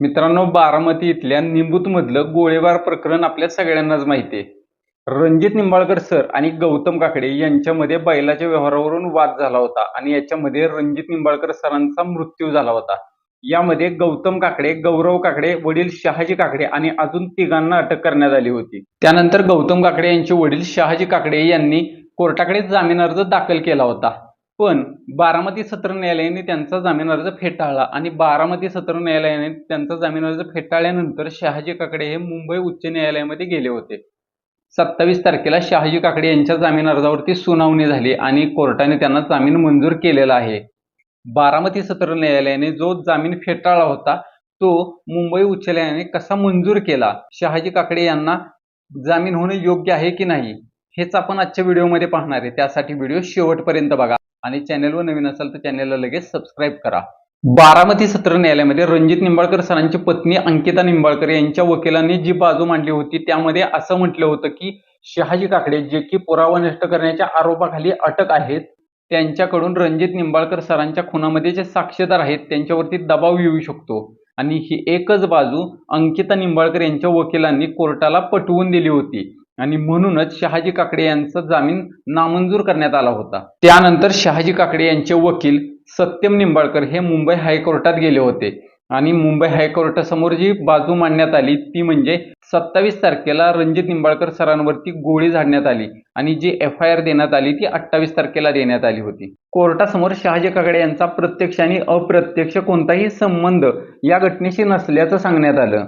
मित्रांनो बारामती इथल्या निंबूतमधलं गोळीबार प्रकरण आपल्या सगळ्यांनाच माहिती आहे. रणजित निंबाळकर सर आणि गौतम काकडे यांच्यामध्ये बैलाच्या व्यवहारावरून वाद झाला होता आणि याच्यामध्ये रणजित निंबाळकर सरांचा मृत्यू झाला होता. यामध्ये गौतम काकडे गौरव काकडे वडील शहाजी काकडे आणि अजून तिघांना अटक करण्यात आली होती. त्यानंतर गौतम काकडे यांचे वडील शहाजी काकडे यांनी कोर्टाकडे जामीन अर्ज दाखल केला होता. पण बारामती सत्र न्यायालयाने त्यांचा जामीन अर्ज फेटाळला आणि बारामती सत्र न्यायालयाने त्यांचा जामीन अर्ज फेटाळल्यानंतर शहाजी काकडे हे मुंबई उच्च न्यायालयामध्ये गेले होते. सत्तावीस तारखेला शहाजी काकडे यांच्या जामीन अर्जावरती सुनावणी झाली आणि कोर्टाने त्यांना जामीन मंजूर केलेला आहे. बारामती सत्र न्यायालयाने जो जामीन फेटाळला होता तो मुंबई उच्च न्यायालयाने कसा मंजूर केला? शहाजी काकडे यांना जामीन होणे योग्य आहे की नाही? हेच आपण आजच्या व्हिडिओमध्ये पाहणार आहे. त्यासाठी व्हिडिओ शेवटपर्यंत बघा. आणि चॅनलवर नवीन असाल तर चॅनलला लगेच सबस्क्राईब करा. बारामती सत्र न्यायालयामध्ये रणजित निंबाळकर सरांची पत्नी अंकिता निंबाळकर यांच्या वकिलांनी जी बाजू मांडली होती त्यामध्ये असं म्हटलं होतं की शहाजी काकडे जे की पुरावा नष्ट करण्याच्या आरोपाखाली अटक आहेत त्यांच्याकडून रणजित निंबाळकर सरांच्या खुनामध्ये जे साक्षीदार आहेत त्यांच्यावरती दबाव येऊ शकतो. आणि ही एकच बाजू अंकिता निंबाळकर यांच्या वकिलांनी कोर्टाला पटवून दिली होती. आणि म्हणूनच शहाजी काकडे यांचा जामीन नामंजूर करण्यात आला होता. त्यानंतर शहाजी काकडे यांचे वकील सत्यम निंबाळकर हे मुंबई हायकोर्टात गेले होते. आणि मुंबई हायकोर्टासमोर जी बाजू मांडण्यात आली ती म्हणजे सत्तावीस तारखेला रणजित निंबाळकर सरांवरती गोळी झाडण्यात आली आणि जी एफ आय आर देण्यात आली ती अठ्ठावीस तारखेला देण्यात आली होती. कोर्टासमोर शहाजी काकडे यांचा प्रत्यक्ष आणि अप्रत्यक्ष कोणताही संबंध या घटनेशी नसल्याचं सांगण्यात आलं.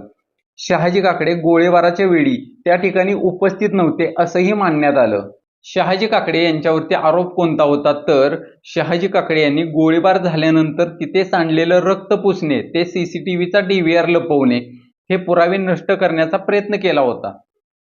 शहाजी काकडे गोळीबाराच्या वेळी त्या ठिकाणी उपस्थित नव्हते असंही मानण्यात आलं. शहाजी काकडे यांच्यावरती आरोप कोणता होता? तर शहाजी काकडे यांनी गोळीबार झाल्यानंतर तिथे सांडलेलं रक्त पुसणे ते सीसीटीव्हीचा डीव्हीआर लपवणे हे पुरावे नष्ट करण्याचा प्रयत्न केला होता.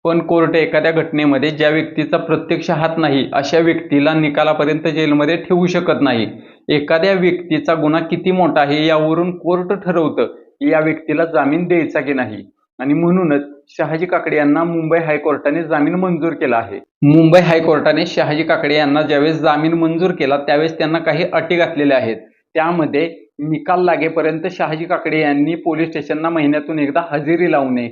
पण कोर्ट एखाद्या घटनेमध्ये ज्या व्यक्तीचा प्रत्यक्ष हात नाही अशा व्यक्तीला निकालापर्यंत जेलमध्ये ठेवू शकत नाही. एखाद्या व्यक्तीचा गुन्हा किती मोठा आहे यावरून कोर्ट ठरवतं की या व्यक्तीला जामीन द्यायचा की नाही? आणि म्हणूनच शहाजी काकडे यांना मुंबई हायकोर्टाने जामीन मंजूर केला आहे. मुंबई हायकोर्टाने शहाजी काकडे यांना ज्यावेळेस जामीन मंजूर केला त्यावेळेस त्यांना काही अटी घातलेल्या आहेत. त्यामध्ये निकाल लागेपर्यंत शहाजी काकडे यांनी पोलीस स्टेशनला महिन्यातून एकदा हजेरी लावू नये.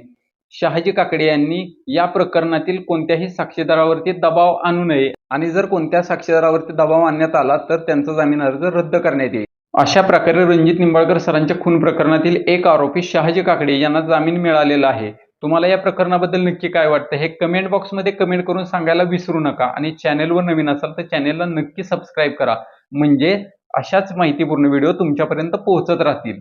शहाजी काकडे यांनी या प्रकरणातील कोणत्याही साक्षीदारावरती दबाव आणू नये. आणि जर कोणत्या साक्षीदारावरती दबाव आणण्यात आला तर त्यांचा जामीन अर्ज रद्द करण्यात येईल. अशा प्रकारे रणजित निंबाळकर सरांच्या खून प्रकरणातील एक आरोपी शहाजी काकडे यांना जामीन मिळालेला आहे. तुम्हाला या प्रकरणाबद्दल नक्की काय वाटतं हे कमेंट बॉक्समध्ये कमेंट करून सांगायला विसरू नका आणि चॅनेलवर नवीन असाल तर चॅनेलला नक्की सबस्क्राईब करा. म्हणजे अशाच माहितीपूर्ण व्हिडिओ तुमच्यापर्यंत पोहोचत राहतील.